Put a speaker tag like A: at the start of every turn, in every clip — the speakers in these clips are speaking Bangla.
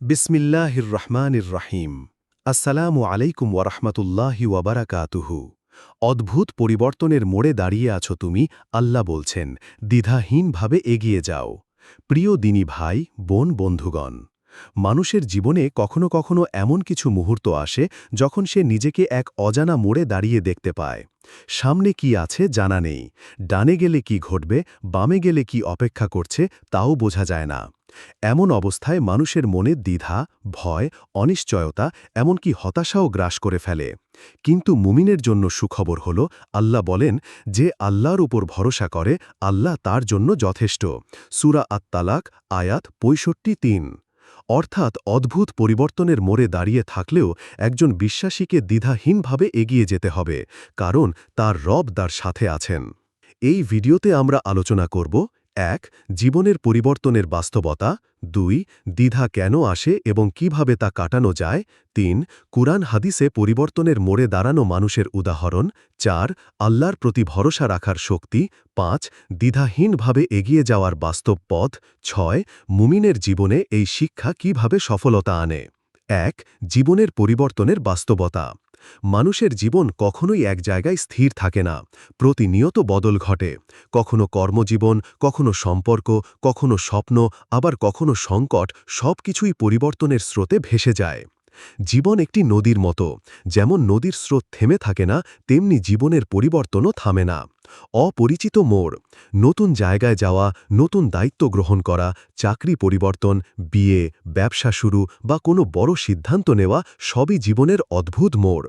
A: বিসমিল্লাহির রহমানির রাহিম আসসালামু আলাইকুম ওয়ারহমতুল্লাহি ওয়াবারাকাতুহু। অদ্ভুত পরিবর্তনের মোড়ে দাঁড়িয়ে আছো তুমি, আল্লাহ বলছেন, দ্বিধাহীনভাবে এগিয়ে যাও। প্রিয় দিনী ভাই, বোন, বন্ধুগণ মানুষের জীবনে কখনো কখনো এমন কিছু মুহূর্ত আসে যখন সে নিজেকে এক অজানা মোড়ে দাঁড়িয়ে দেখতে পায়। সামনে কি আছে জানা নেই। ডানে গেলে কি ঘটবে, বামে গেলে কি অপেক্ষা করছে, তাও বোঝা যায় না। এমন অবস্থায় মানুষের মনে দ্বিধা, ভয়, অনিশ্চয়তা, এমনকি হতাশাও গ্রাস করে ফেলে। কিন্তু মুমিনের জন্য সুখবর হল, আল্লাহ বলেন, যে আল্লাহর উপর ভরসা করে, আল্লাহ তার জন্য যথেষ্ট। সুরা আত্মালাক আয়াত পঁয়ষট্টি তিন। অর্থাৎ অদ্ভুত পরিবর্তনের মোড়ে দাঁড়িয়ে থাকলেও একজন বিশ্বাসীকে দ্বিধাহীনভাবে এগিয়ে যেতে হবে, কারণ তার রব তার সাথে আছেন। এই ভিডিওতে আমরা আলোচনা করব এক, জীবনের পরিবর্তনের বাস্তবতা, দুই, দ্বিধা কেন আসে এবং কীভাবে তা কাটানো যায়, তিন, কুরআন হাদিসে পরিবর্তনের মোড়ে দাঁড়ানো মানুষের উদাহরণ, চার, আল্লাহর প্রতি ভরসা রাখার শক্তি, পাঁচ, দ্বিধাহীনভাবে এগিয়ে যাওয়ার বাস্তব পথ, ছয়, মুমিনের জীবনে এই শিক্ষা কীভাবে সফলতা আনে। এক, জীবনের পরিবর্তনের বাস্তবতা। মানুষের জীবন কখনোই এক জায়গায় স্থির থাকে না। প্রতিনিয়ত বদল ঘটে। কখনো কর্মজীবন, কখনো সম্পর্ক, কখনো স্বপ্ন, আবার কখনো সংকট সব কিছুই পরিবর্তনের স্রোতে ভেসে যায়। জীবন একটি নদীর মতো। যেমন নদীর স্রোত থেমে থাকে না, তেমনি জীবনের পরিবর্তনও থামে না। অপরিচিত মোড়, নতুন জায়গায় যাওয়া, নতুন দায়িত্ব গ্রহণ করা, চাকরি পরিবর্তন, বিয়ে, ব্যবসা শুরু বা কোনো বড় সিদ্ধান্ত নেওয়া সবই জীবনের অদ্ভুত মোড়।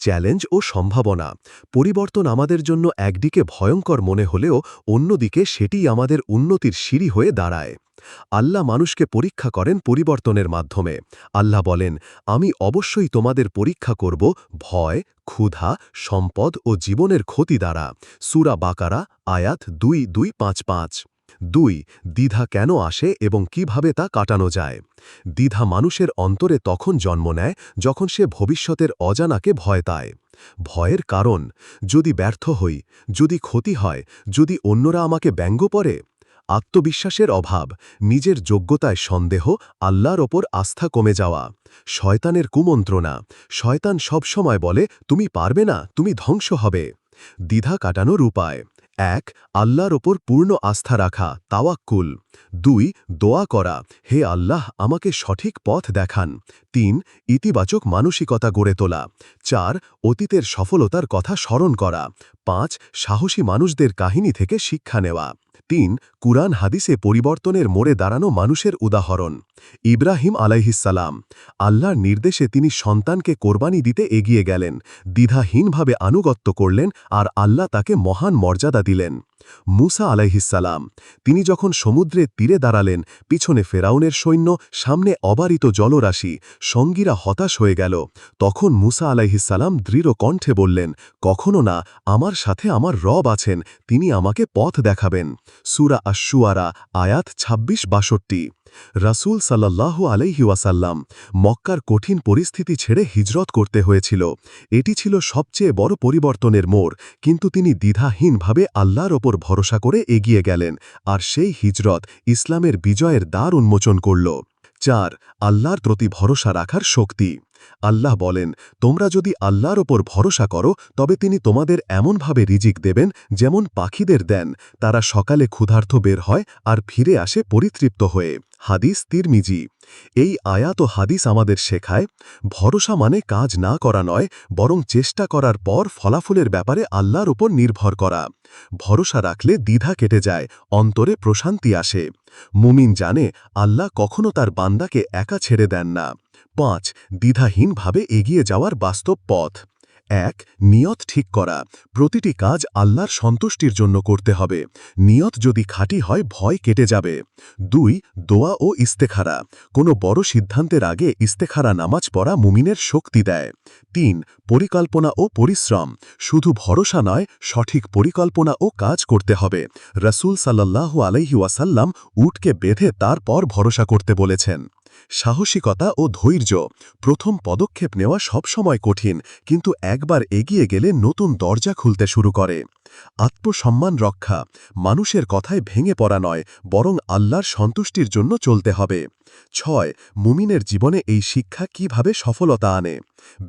A: চ্যালেঞ্জ ও সম্ভাবনা, পরিবর্তন আমাদের জন্য একদিকে ভয়ঙ্কর মনে হলেও অন্যদিকে সেটিই আমাদের উন্নতির সিঁড়ি হয়ে দাঁড়ায়। আল্লাহ মানুষকে পরীক্ষা করেন পরিবর্তনের মাধ্যমে। আল্লাহ বলেন, আমি অবশ্যই তোমাদের পরীক্ষা করব ভয়, ক্ষুধা, সম্পদ ও জীবনের ক্ষতি দ্বারা। সুরা বাকারা, আয়াত দুই দুই, পাঁচ পাঁচ। দুই, দ্বিধা কেন আসে এবং কীভাবে তা কাটানো যায়? দ্বিধা মানুষের অন্তরে তখন জন্ম নেয় যখন সে ভবিষ্যতের অজানাকে ভয় পায়। ভয়ের কারণ, যদি ব্যর্থ হই, যদি ক্ষতি হয়, যদি অন্যরা আমাকে ব্যঙ্গ পড়ে আত্মবিশ্বাসের অভাব, নিজের যোগ্যতায় সন্দেহ, আল্লাহর ওপর আস্থা কমে যাওয়া, শয়তানের কুমন্ত্রণা, শয়তান সবসময় বলে, তুমি পারবে না, তুমি ধ্বংস হবে। দ্বিধা কাটানোর উপায়, এক, আল্লাহর ওপর পূর্ণ আস্থা রাখা, তাওয়াক্কুল। দুই, দোয়া করা, হে আল্লাহ, আমাকে সঠিক পথ দেখান। তিন, ইতিবাচক মানসিকতা গড়ে তোলা। চার, অতীতের সফলতার কথা স্মরণ করা। পাঁচ, সাহসী মানুষদের কাহিনী থেকে শিক্ষা নেওয়া। তিন, কুরআন হাদিসে পরিবর্তনের মোড়ে দাঁড়ানো মানুষের উদাহরণ। ইব্রাহিম আলাইহিসাল্লাম আল্লাহর নির্দেশে তিনি সন্তানকে কোরবানি দিতে এগিয়ে গেলেন, দ্বিধাহীনভাবে আনুগত্য করলেন আর আল্লাহ তাকে মহান মর্যাদা দিলেন। মুসা আলাইহিসাল্লাম তিনি যখন সমুদ্রের তীরে দাঁড়ালেন, পিছনে ফেরাউনের সৈন্য, সামনে অবারিত জলরাশি। সঙ্গীরা হতাশ হয়ে গেল। তখন মুসা আলাইহিসাল্লাম দৃঢ় কণ্ঠে বললেন, কখনো না, আমার সাথে আমার রব আছেন, তিনি আমাকে পথ দেখাবেন। সুরা আশুয়ারা আয়াত ২৬ বাষট্টি। রাসুল সাল্লাহ আলাইহিওয়াসাল্লাম মক্কার কঠিন পরিস্থিতি ছেড়ে হিজরত করতে হয়েছিল। এটি ছিল সবচেয়ে বড় পরিবর্তনের মোড়, কিন্তু তিনি দ্বিধাহীনভাবে আল্লাহর ওপর ভরসা করে এগিয়ে গেলেন আর সেই হিজরত ইসলামের বিজয়ের দ্বার উন্মোচন করল। চার, আল্লাহর প্রতি ভরসা রাখার শক্তি। আল্লাহ বলেন, তোমরা যদি আল্লাহর ওপর ভরসা করো, তবে তিনি তোমাদের এমনভাবে রিজিক দেবেন যেমন পাখিদের দেন। তারা সকালে ক্ষুধার্থ বের হয় আর ফিরে আসে পরিতৃপ্ত হয়ে। হাদিস তিরমিজি। এই আয়াত ও হাদিস আমাদের শেখায়, ভরসা মানে কাজ না করা নয়, বরং চেষ্টা করার পর ফলাফলের ব্যাপারে আল্লাহর উপর নির্ভর করা। ভরসা রাখলে দ্বিধা কেটে যায়, অন্তরে প্রশান্তি আসে। মুমিন জানে, আল্লাহ কখনো তার বান্দাকে একা ছেড়ে দেন না। পাঁচ, দ্বিধাহীনভাবে এগিয়ে যাওয়ার বাস্তব পথ। এক, নিয়ত ঠিক করা। প্রতিটি কাজ আল্লাহর সন্তুষ্টির জন্য করতে হবে। নিয়ত যদি খাঁটি হয়, ভয় কেটে যাবে। দুই, দোয়া ও ইস্তেখারা। কোনো বড় সিদ্ধান্তের আগে ইস্তেখারা নামাজ পড়া মুমিনের শক্তি দেয়। তিন, পরিকল্পনা ও পরিশ্রম। শুধু ভরসা নয়, সঠিক পরিকল্পনা ও কাজ করতে হবে। রসুল সাল্লাহু আলহি ওয়াসাল্লাম উটকে বেঁধে তারপর ভরসা করতে বলেছেন। সাহসিকতা ও ধৈর্য প্রথম পদক্ষেপ নেওয়া সবসময় কঠিন, কিন্তু একবার এগিয়ে গেলে নতুন দরজা খুলতে শুরু করে। আত্মসম্মান রক্ষা মানুষের কথায় ভেঙে পড়া নয়, বরং আল্লাহর সন্তুষ্টির জন্য চলতে হবে। ছয়, মুমিনের জীবনে এই শিক্ষা কীভাবে সফলতা আনে?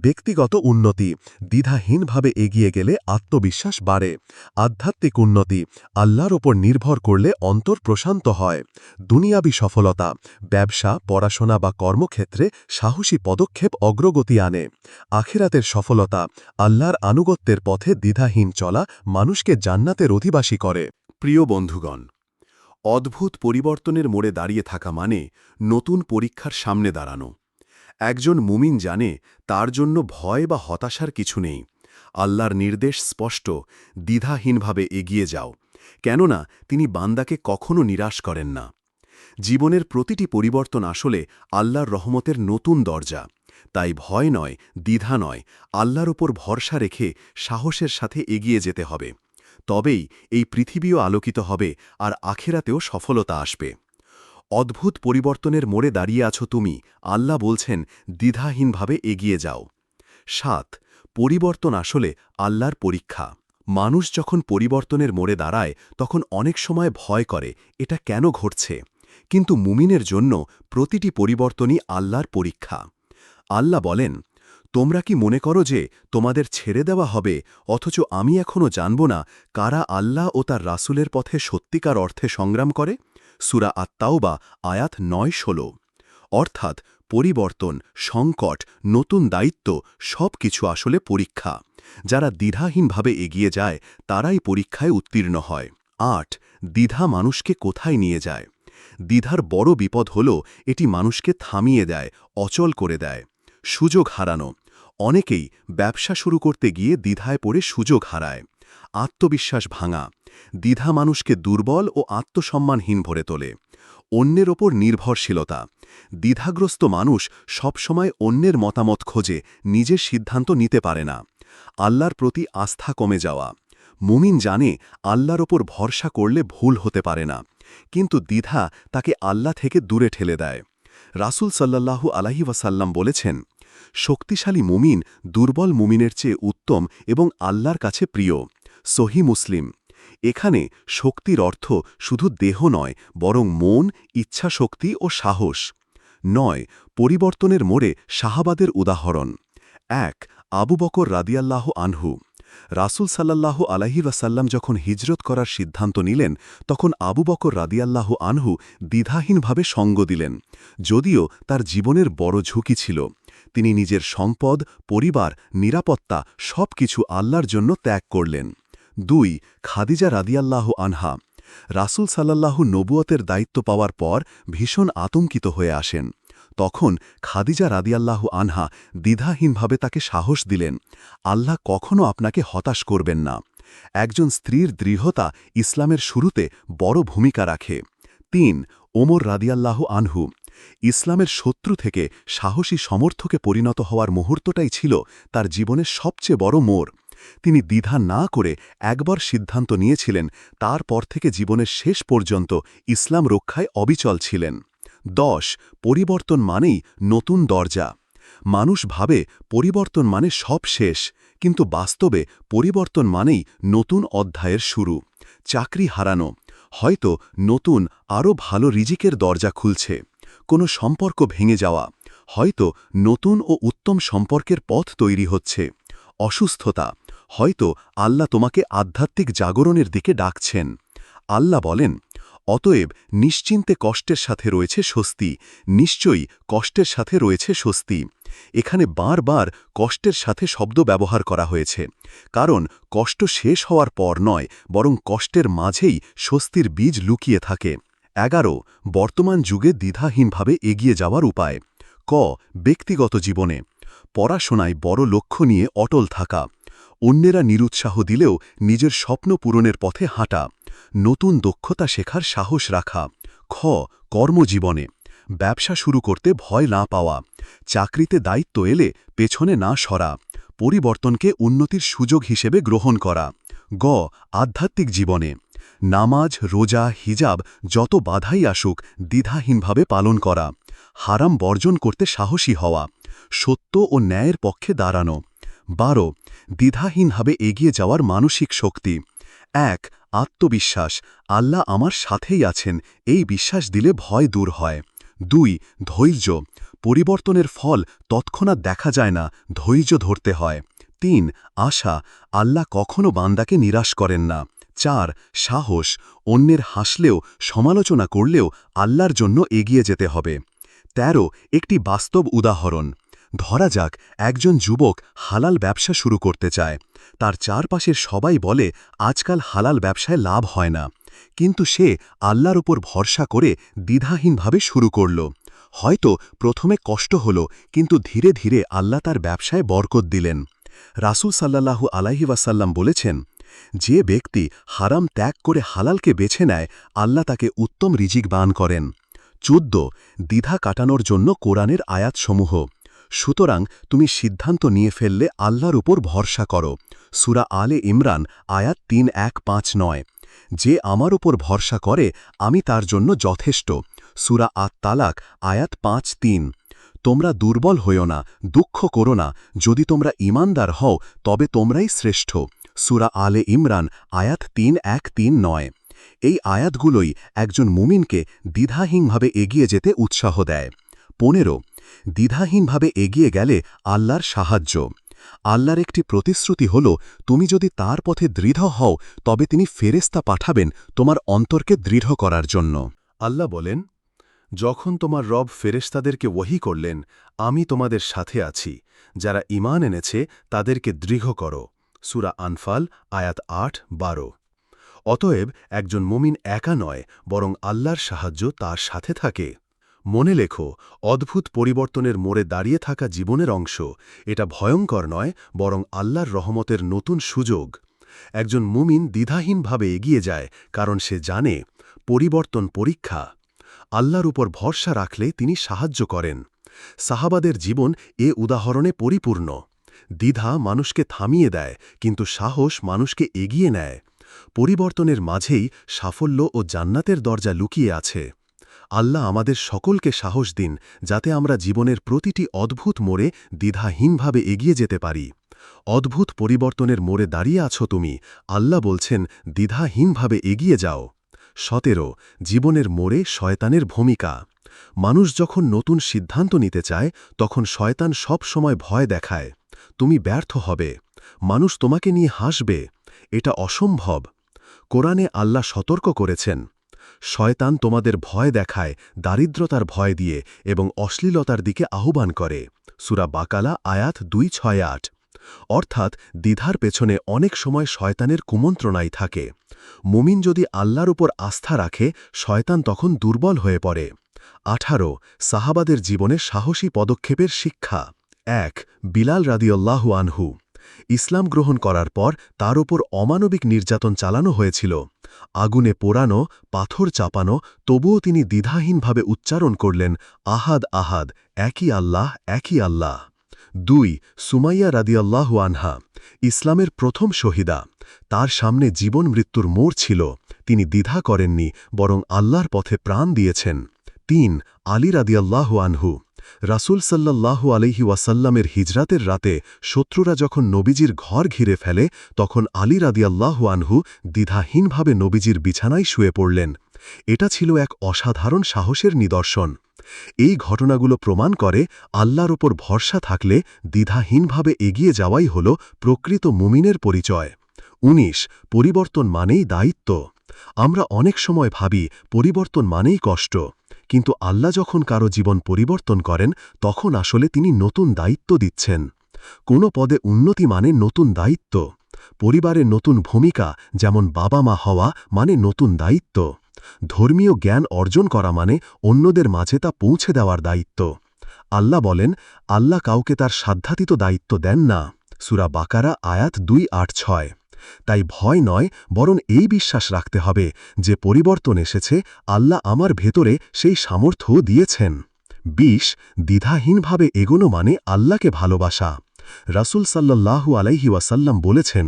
A: ব্যক্তিগত উন্নতি, দ্বিধাহীনভাবে এগিয়ে গেলে আত্মবিশ্বাস বাড়ে। আধ্যাত্মিক উন্নতি, আল্লাহর ওপর নির্ভর করলে অন্তর প্রশান্ত হয়। দুনিয়াবি সফলতা, ব্যবসা, পড়াশোনা বা কর্মক্ষেত্রে সাহসী পদক্ষেপ অগ্রগতি আনে। আখেরাতের সফলতা, আল্লাহর আনুগত্যের পথে দ্বিধাহীন চলা মানুষকে জান্নাতের অধিবাসী করে। প্রিয় বন্ধুগণ, অদ্ভুত পরিবর্তনের মোড়ে দাঁড়িয়ে থাকা মানে নতুন পরীক্ষার সামনে দাঁড়ানো। একজন মুমিন জানে তার জন্য ভয় বা হতাশার কিছু নেই। আল্লাহর নির্দেশ স্পষ্ট, দ্বিধাহীনভাবে এগিয়ে যাও, কেননা তিনি বান্দাকে কখনো নিরাশ করেন না। জীবনের প্রতিটি পরিবর্তন আসলে আল্লাহর রহমতের নতুন দরজা। তাই ভয় নয়, দ্বিধা নয়, আল্লাহর ওপর ভরসা রেখে সাহসের সাথে এগিয়ে যেতে হবে। তবেই এই পৃথিবীও আলোকিত হবে আর আখেরাতেও সফলতা আসবে। অদ্ভুত পরিবর্তনের মোড়ে দাঁড়িয়ে আছো তুমি, আল্লাহ বলছেন, দ্বিধাহীনভাবে এগিয়ে যাও। সাত, পরিবর্তন আসলে আল্লাহর পরীক্ষা। মানুষ যখন পরিবর্তনের মোড়ে দাঁড়ায়, তখন অনেক সময় ভয় করে, এটা কেন ঘটছে? কিন্তু মুমিনের জন্য প্রতিটি পরিবর্তনই আল্লাহর পরীক্ষা। আল্লাহ বলেন, তোমরা কি মনে করো যে তোমাদের ছেড়ে দেওয়া হবে, অথচ আমি এখনও জানব না কারা আল্লাহ ও তার রাসুলের পথে সত্যিকার অর্থে সংগ্রাম করে? সুরা আত্মাও বা আয়াত নয় ষোলো। অর্থাৎ পরিবর্তন, সংকট, নতুন দায়িত্ব সব কিছু আসলে পরীক্ষা। যারা দ্বিধাহীনভাবে এগিয়ে যায়, তারাই পরীক্ষায় উত্তীর্ণ হয়। আট, দ্বিধা মানুষকে কোথায় নিয়ে যায়? দ্বিধার বড় বিপদ হল, এটি মানুষকে থামিয়ে দেয়, অচল করে দেয়। সুযোগ হারানো। অনেকেই ব্যবসা শুরু করতে গিয়ে দ্বিধায় পড়ে সুযোগ হারায়। আত্মবিশ্বাস ভাঙা। দ্বিধা মানুষকে দুর্বল ও আত্মসম্মানহীন ভরে তোলে। অন্যের ওপর নির্ভরশীলতা। দ্বিধাগ্রস্ত মানুষ সবসময় অন্যের মতামত খোঁজে, নিজের সিদ্ধান্ত নিতে পারে না। আল্লাহর প্রতি আস্থা কমে যাওয়া। মুমিন জানে, আল্লাহর ওপর ভরসা করলে ভুল হতে পারে না। কিন্তু দ্বিধা তাকে আল্লাহ থেকে দূরে ঠেলে দেয়। রাসুল সাল্লাল্লাহু আলাহি ওয়াসাল্লাম বলেছেন শক্তিশালী মুমিন দুর্বল মুমিনের চেয়ে উত্তম এবং আল্লাহর কাছে প্রিয়। সহি মুসলিম। এখানে শক্তির অর্থ শুধু দেহ নয়, বরং মন, ইচ্ছাশক্তি ও সাহস। নয়, পরিবর্তনের মোড়ে শাহাবাদের উদাহরণ। এক, আবু বকর রাদিয়াল্লাহ আনহু। রাসুল সাল্লাল্লাহু আলাহি ওয়াসাল্লাম যখন হিজরত করার সিদ্ধান্ত নিলেন, তখন আবু বকর রাদিয়াল্লাহ আনহু দ্বিধাহীনভাবে সঙ্গ দিলেন, যদিও তার জীবনের বড় ঝুঁকি ছিল। তিনি নিজের সম্পদ, পরিবার, নিরাপত্তা সব কিছু আল্লাহর জন্য ত্যাগ করলেন। দুই, খাদিজা রাদিয়াল্লাহু আনহা, রাসুল সাল্লাল্লাহু নবুয়তের দায়িত্ব পাওয়ার পর ভীষণ আতঙ্কিত হয়ে আসেন। তখন খাদিজা রাদিয়াল্লাহু আনহা দ্বিধাহীনভাবে তাকে সাহস দিলেন, আল্লাহ কখনও আপনাকে হতাশ করবেন না। একজন স্ত্রীর দৃঢ়তা ইসলামের শুরুতে বড় ভূমিকা রাখে। তিন, ওমর রাদিয়াল্লাহু আনহু ইসলামের শত্রু থেকে সাহসী সমর্থকে পরিণত হওয়ার মুহূর্তটাই ছিল তার জীবনের সবচেয়ে বড় মোড়। তিনি দ্বিধা না করে একবার সিদ্ধান্ত নিয়েছিলেন, তারপর থেকে জীবনের শেষ পর্যন্ত ইসলাম রক্ষায় অবিচল ছিলেন। দশ, পরিবর্তন মানেই নতুন দরজা। মানুষ ভাবে পরিবর্তন মানে সব শেষ, কিন্তু বাস্তবে পরিবর্তন মানেই নতুন অধ্যায়ের শুরু। চাকরি হারানো, হয়তো নতুন আরও ভালো রিজিকের দরজা খুলছে। কোনো সম্পর্ক ভেঙে যাওয়া, হয়তো নতুন ও উত্তম সম্পর্কের পথ তৈরি হচ্ছে। অসুস্থতা, হয়তো আল্লাহ তোমাকে আধ্যাত্মিক জাগরণের দিকে ডাকছেন। আল্লাহ বলেন, অতএব নিশ্চিন্তে কষ্টের সাথে রয়েছে স্বস্তি, নিশ্চয়ই কষ্টের সাথে রয়েছে স্বস্তি। এখানে বারবার কষ্টের সাথে শব্দ ব্যবহার করা হয়েছে, কারণ কষ্ট শেষ হওয়ার পর নয়, বরং কষ্টের মাঝেই স্বস্তির বীজ লুকিয়ে থাকে। এগারো, বর্তমান যুগে দ্বিধাহীনভাবে এগিয়ে যাওয়ার উপায়। ক, ব্যক্তিগত জীবনে। পড়াশোনায় বড় লক্ষ্য নিয়ে অটল থাকা। অন্যেরা নিরুৎসাহ দিলেও নিজের স্বপ্ন পূরণের পথে হাঁটা। নতুন দক্ষতা শেখার সাহস রাখা। খ, কর্মজীবনে। ব্যবসা শুরু করতে ভয় না পাওয়া। চাকরিতে দায়িত্ব এলে পেছনে না সরা। পরিবর্তনকে উন্নতির সুযোগ হিসেবে গ্রহণ করা। গ, আধ্যাত্মিক জীবনে। নামাজ, রোজা, হিজাব যত বাধাই আসুক, দ্বিধাহীনভাবে পালন করা, হারাম বর্জন করতে সাহসী হওয়া, সত্য ও ন্যায়ের পক্ষে দাঁড়ানো। বারো, দ্বিধাহীনভাবে এগিয়ে যাওয়ার মানসিক শক্তি।
B: এক, আত্মবিশ্বাস, আল্লাহ আমার সাথেই আছেন, এই বিশ্বাস দিলে ভয় দূর হয়। দুই, ধৈর্য, পরিবর্তনের ফল তৎক্ষণাৎ দেখা যায় না, ধৈর্য ধরতে হয়। তিন, আশা, আল্লাহ কখনো বান্দাকে নিরাশ করেন না। চার, সাহস, অন্যের হাসলেও, সমালোচনা করলেও আল্লাহর জন্য এগিয়ে যেতে হবে। তেরো, একটি বাস্তব উদাহরণ। ধরা যাক, একজন যুবক হালাল ব্যবসা শুরু করতে চায়। তার চারপাশের সবাই বলে, আজকাল হালাল ব্যবসায় লাভ হয় না। কিন্তু সে আল্লাহর উপর ভরসা করে দ্বিধাহীনভাবে শুরু করল। হয়তো প্রথমে কষ্ট হল, কিন্তু ধীরে ধীরে আল্লাহ তার ব্যবসায় বরকত দিলেন। রাসূল সাল্লাল্লাহু আলাইহি ওয়াসাল্লাম বলেছেন যে ব্যক্তি হারাম ত্যাগ করে হালালকে বেছে নেয়, আল্লাহ তাকে উত্তম রিজিক বান করেন। চোদ্দ, দ্বিধা কাটানোর জন্য কোরআনের আয়াতসমূহ। সুতরাং তুমি সিদ্ধান্ত নিয়ে ফেললে আল্লাহর উপর ভরসা করো। সুরা আলে ইমরান, আয়াত তিন, এক, পাঁচ, নয়। যে আমার উপর ভরসা করে, আমি তার জন্য যথেষ্ট। সুরা আত তালাক আয়াত পাঁচ, তিন। তোমরা দুর্বল হইও না, দুঃখ করো না। যদি তোমরা ইমানদার হও, তবে তোমরাই শ্রেষ্ঠ। সুরা আলে ইমরান, আয়াত তিন এক তিন নয়। এই আয়াতগুলোই একজন মুমিনকে দ্বিধাহীনভাবে এগিয়ে যেতে উৎসাহ দেয়। পনেরো, দ্বিধাহীনভাবে এগিয়ে গেলে আল্লাহর সাহায্য। আল্লাহর একটি প্রতিশ্রুতি হল, তুমি যদি তার পথে দৃঢ় হও, তবে তিনি ফেরেস্তা পাঠাবেন তোমার অন্তরকে দৃঢ় করার জন্য।
A: আল্লাহ বলেন, যখন তোমার রব ফেরেশতাদেরকে ওহি করলেন, আমি তোমাদের সাথে আছি। যারা ইমান এনেছে, তাদেরকে দৃঢ় করো। সুরা আনফাল, আয়াত আট, বারো। অতএব একজন মমিন একা নয়, বরং আল্লাহর সাহায্য তার সাথে থাকে। মনে লেখো, অদ্ভুত পরিবর্তনের মোড়ে দাঁড়িয়ে থাকা জীবনের অংশ, এটা ভয়ঙ্কর নয়, বরং আল্লাহর রহমতের নতুন সুযোগ। একজন মুমিন দ্বিধাহীনভাবে এগিয়ে যায়, কারণ সে জানে, পরিবর্তন পরীক্ষা। আল্লাহর উপর ভরসা রাখলে তিনি সাহায্য করেন। সাহাবাদের জীবন এ উদাহরণে পরিপূর্ণ। দ্বিধা মানুষকে থামিয়ে দেয়, কিন্তু সাহস মানুষকে এগিয়ে নেয়। পরিবর্তনের মাঝেই সাফল্য ও জান্নাতের দরজা লুকিয়ে আছে। আল্লাহ আমাদের সকলকে সাহস দিন, যাতে আমরা জীবনের প্রতিটি অদ্ভুত মোড়ে দ্বিধাহীনভাবে এগিয়ে যেতে পারি। অদ্ভুত পরিবর্তনের মোড়ে দাঁড়িয়ে আছো তুমি, আল্লাহ বলছেন, দ্বিধাহীনভাবে এগিয়ে যাও। সতেরো, জীবনের মোড়ে শয়তানের ভূমিকা। মানুষ যখন নতুন সিদ্ধান্ত নিতে চায়, তখন শয়তান সব সময় ভয় দেখায়। তুমি ব্যর্থ হবে। মানুষ তোমাকে নিয়ে হাসবে। এটা অসম্ভব। কোরআনে আল্লাহ সতর্ক করেছেন, শয়তান তোমাদের ভয় দেখায়, দারিদ্রতার ভয় দিয়ে এবং অশ্লীলতার দিকে আহ্বান করে। সুরা বাকালা, আয়াত দুই, ছয়, আট। অর্থাৎ দ্বিধার পেছনে অনেক সময় শয়তানের কুমন্ত্রণাই থাকে। মুমিন যদি আল্লাহর উপর আস্থা রাখে, শয়তান তখন দুর্বল হয়ে পড়ে। আঠারো, সাহাবাদের জীবনে সাহসী পদক্ষেপের শিক্ষা। এক, বিলাল রাদিউল্লাহু আনহু। ইসলাম গ্রহণ করার পর তার ওপর অমানবিক নির্যাতন চালানো হয়েছিল। আগুনে পোড়ানো, পাথর চাপানো, তবুও তিনি দ্বিধাহীনভাবে উচ্চারণ করলেন, আহাদ আহাদ, একই আল্লাহ একই আল্লাহ। দুই, সুমাইয়া রাদিয়াল্লাহু আনহা, ইসলামের প্রথম শহীদা। তার সামনে জীবন মৃত্যুর মোড় ছিল। তিনি দ্বিধা করেননি, বরং আল্লাহর পথে প্রাণ দিয়েছেন। তিন আলী রাদিয়াল্লাহু আনহু। রাসুল সাল্লাল্লাহু আলহি ওয়াসাল্লামের হিজরাতের রাতে শত্রুরা যখন নবীজির ঘর ঘিরে ফেলে, তখন আলী রাদিয়াল্লাহু আনহু দ্বিধাহীনভাবে নবীজির বিছানায় শুয়ে পড়লেন। এটা ছিল এক অসাধারণ সাহসের নিদর্শন। এই ঘটনাগুলো প্রমাণ করে আল্লাহর ওপর ভরসা থাকলে দ্বিধাহীনভাবে এগিয়ে যাওয়াই হল প্রকৃত মুমিনের পরিচয়। ১৯ পরিবর্তন মানেই দায়িত্ব। আমরা অনেক সময় ভাবি, পরিবর্তন মানেই কষ্ট। কিন্তু আল্লাহ যখন কারও জীবন পরিবর্তন করেন, তখন আসলে তিনি নতুন দায়িত্ব দিচ্ছেন। কোনো পদে উন্নতি মানে নতুন দায়িত্ব। পরিবারের নতুন ভূমিকা, যেমন বাবা মা হওয়া মানে নতুন দায়িত্ব। ধর্মীয় জ্ঞান অর্জন করা মানে অন্যদের মাঝে তা পৌঁছে দেওয়ার দায়িত্ব। আল্লাহ বলেন, আল্লাহ কাউকে তার সাধ্যাতীত দায়িত্ব দেন না। সুরা বাকারা আয়াত দুই আট ছয়। তাই ভয় নয়, বরং এই বিশ্বাস রাখতে হবে যে পরিবর্তন এসেছে, আল্লাহ আমার ভেতরে সেই সামর্থ্য দিয়েছেন। বিশ, দ্বিধাহীনভাবে এগোনো মানে আল্লাহকে ভালোবাসা। রাসুল সাল্লাল্লাহু আলাইহি ওয়াসাল্লাম বলেছেন,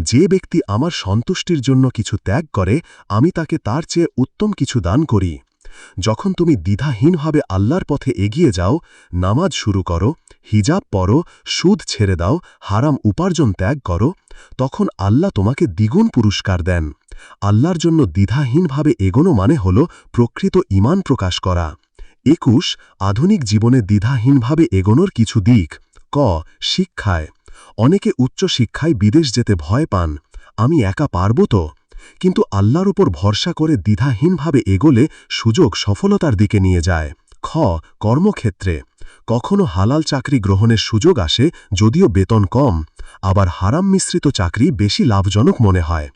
A: যে ব্যক্তি আমার সন্তুষ্টির জন্য কিছু ত্যাগ করে, আমি তাকে তার চেয়ে উত্তম কিছু দান করি। যখন তুমি দ্বিধাহীনভাবে আল্লাহর পথে এগিয়ে যাও, নামাজ শুরু করো,
B: হিজাব পরো, সুদ ছেড়ে দাও, হারাম উপার্জন ত্যাগ করো, তখন আল্লাহ তোমাকে দ্বিগুণ পুরস্কার দেন। আল্লাহর জন্য দ্বিধাহীনভাবে এগোনো মানে হল প্রকৃত ইমান প্রকাশ করা। একুশ, আধুনিক জীবনে দ্বিধাহীনভাবে এগোনোর কিছু দিক। ক, শিক্ষায়। অনেকে উচ্চ শিক্ষায় বিদেশ যেতে ভয় পান। আমি একা পারব তো? কিন্তু আল্লাহর উপর ভরসা করে দ্বিধাহীনভাবে এগোলে সুযোগ সফলতার দিকে নিয়ে যায়। খ. কর্মক্ষেত্রে। কখনো হালাল চাকরি গ্রহণের সুযোগ আসে যদিও বেতন কম, আবার হারাম মিশ্রিত চাকরি বেশি লাভজনক মনে হয়।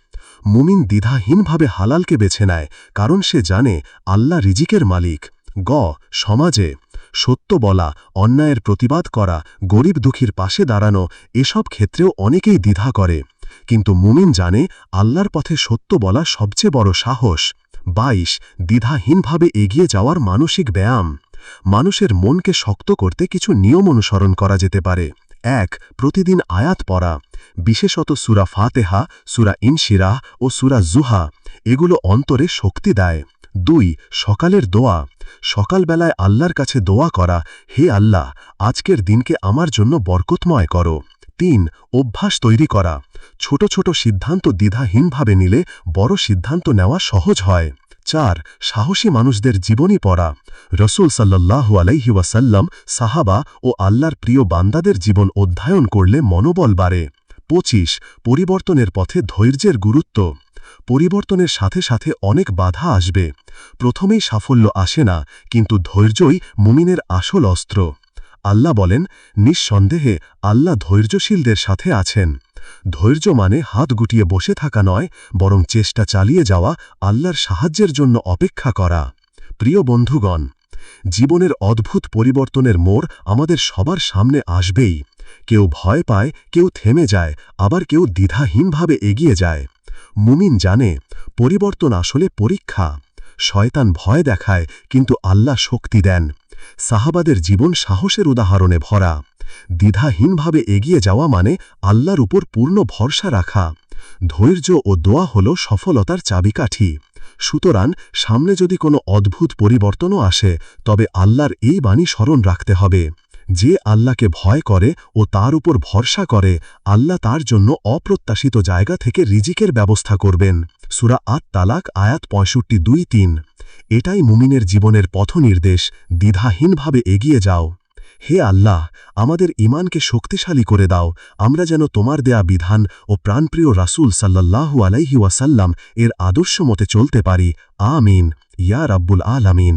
B: মুমিন দ্বিধাহীনভাবে হালালকে বেছে নেয়, কারণ সে জানে আল্লাহ রিজিকের মালিক। গ. সমাজে। সত্য বলা, অন্যায়ের প্রতিবাদ করা, গরিব দুঃখীর পাশে দাঁড়ানো, এসব ক্ষেত্রেও অনেকেই দ্বিধা করে। কিন্তু মুমিন জানে আল্লাহর পথে সত্য বলা সবচেয়ে বড় সাহস। বাইশ, দ্বিধাহীনভাবে এগিয়ে যাওয়ার মানসিক ব্যায়াম। মানুষের মনকে শক্ত করতে কিছু নিয়ম অনুসরণ করা যেতে পারে। এক, প্রতিদিন আয়াত পড়া। বিশেষত সুরা ফাতেহা, সুরা ইনশিরাহ ও সুরা জুহা, এগুলো অন্তরে শক্তি দেয়। দুই, সকালের দোয়া। সকালবেলায় আল্লাহর কাছে দোয়া করা, হে আল্লাহ, আজকের দিনকে আমার জন্য বরকতময় করো। তিন অভ্যাস তৈরি করা। ছোট ছোট সিদ্ধান্ত দ্বিধাহীনভাবে নিলে বড় সিদ্ধান্ত নেওয়া সহজ হয়। চার, সাহসী মানুষদের জীবনী পড়া। রসুল সাল্লাল্লাহু আলাইহি ওয়াসাল্লাম সাহাবা ও আল্লাহর প্রিয় বান্দাদের জীবন অধ্যয়ন করলে মনোবল বাড়ে। পঁচিশ, পরিবর্তনের পথে ধৈর্যের গুরুত্ব। পরিবর্তনের সাথে সাথে অনেক বাধা আসবে। প্রথমেই সাফল্য আসে না, কিন্তু ধৈর্যই মুমিনের আসল অস্ত্র। আল্লাহ বলেন, নিঃসন্দেহে আল্লাহ ধৈর্যশীলদের সাথে আছেন। ধৈর্য মানে হাত গুটিয়ে বসে থাকা নয়, বরং চেষ্টা চালিয়ে যাওয়া, আল্লাহর সাহায্যের জন্য অপেক্ষা করা। প্রিয় বন্ধুগণ, জীবনের অদ্ভুত পরিবর্তনের মোড় আমাদের সবার সামনে আসবেই। কেউ ভয় পায়, কেউ থেমে যায়, আবার কেউ দ্বিধাহীনভাবে এগিয়ে যায়। মুমিন জানে, পরিবর্তন আসলে পরীক্ষা। শয়তান ভয় দেখায়, কিন্তু আল্লাহ শক্তি দেন। সাহাবাদের জীবন সাহসের উদাহরণে ভরা। দ্বিধাহীনভাবে এগিয়ে যাওয়া মানে আল্লাহর উপর পূর্ণ ভরসা রাখা। ধৈর্য ও দোয়া হল সফলতার চাবিকাঠি। সুতরাং সামনে যদি কোনো অদ্ভুত পরিবর্তনও আসে, তবে আল্লাহর এই বাণী স্মরণ রাখতে হবে। যে আল্লাহকে ভয় করে ও তার উপর ভরসা করে, আল্লাহ তার জন্য অপ্রত্যাশিত জায়গা থেকে রিজিকের ব্যবস্থা করবেন। সুরা আত তালাক আয়াত পঁয়ষট্টি দুই তিন। এটাই মুমিনের জীবনের পথনির্দেশ, দ্বিধাহীনভাবে এগিয়ে যাও। হে আল্লাহ, আমাদের ইমানকে শক্তিশালী করে দাও। আমরা যেন তোমার দেয়া বিধান ও প্রাণপ্রিয় রাসূল সাল্লাল্লাহু আলাইহি ওয়াসাল্লাম এর আদর্শ মতে চলতে পারি। আমিন। ইয়া রাব্বুল আলামিন।